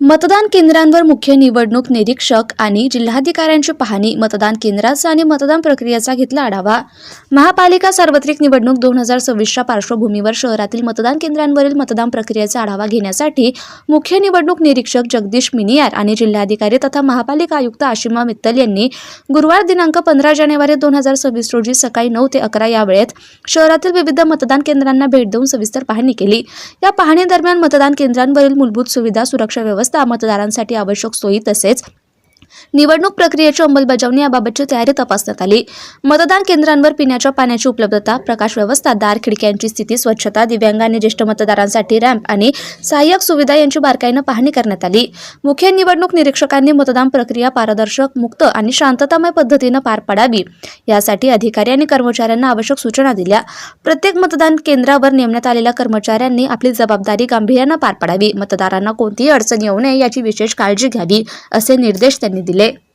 मतदान केंद्रांवर मुख्य निवडणूक निरीक्षक आणि जिल्हाधिकाऱ्यांची पाहणी मतदान केंद्राचा आणि मतदान प्रक्रियेचा घेतला आढावा. महापालिका सार्वत्रिक निवडणूक दोन हजार सव्वीसच्या पार्श्वभूमीवर शहरातील मतदान केंद्रांवरील मतदान प्रक्रियेचा आढावा घेण्यासाठी मुख्य निवडणूक निरीक्षक जगदीश मिनियार आणि जिल्हाधिकारी तथा महापालिका आयुक्त आशिमा मित्तल यांनी गुरुवार दिनांक पंधरा जानेवारी दोन हजार सव्वीस रोजी सकाळी नऊ ते अकरा या वेळेत शहरातील विविध मतदान केंद्रांना भेट देऊन सविस्तर पाहणी केली. या पाहणीदरम्यान मतदान केंद्रांवरील मूलभूत सुविधा सुरक्षा व्यवस्था मतदारांसाठी आवश्यक सोयी तसेच निवडणूक प्रक्रियेची अंमलबजावणी याबाबतची तयारी तपासण्यात आली. मतदान केंद्रांवर पिण्याच्या पाण्याची उपलब्धता प्रकाश व्यवस्था दार खिडक्यांची स्थिती स्वच्छता दिव्यांग आणि ज्येष्ठ मतदारांसाठी रॅम्प आणि सहाय्यक सुविधा यांची बारकाईनं पाहणी करण्यात आली. मुख्य निवडणूक निरीक्षकांनी मतदान प्रक्रिया पारदर्शक मुक्त आणि शांततामय पद्धतीनं पार पाडावी. यासाठी अधिकारी आणि कर्मचाऱ्यांना आवश्यक सूचना दिल्या. प्रत्येक मतदान केंद्रावर नेमण्यात आलेल्या कर्मचाऱ्यांनी आपली जबाबदारी गांभीर्यानं पार पाडावी. मतदारांना कोणतीही अडचण येऊ नये याची विशेष काळजी घ्यावी असे निर्देश त्यांनी ଦେଇଥିଲେ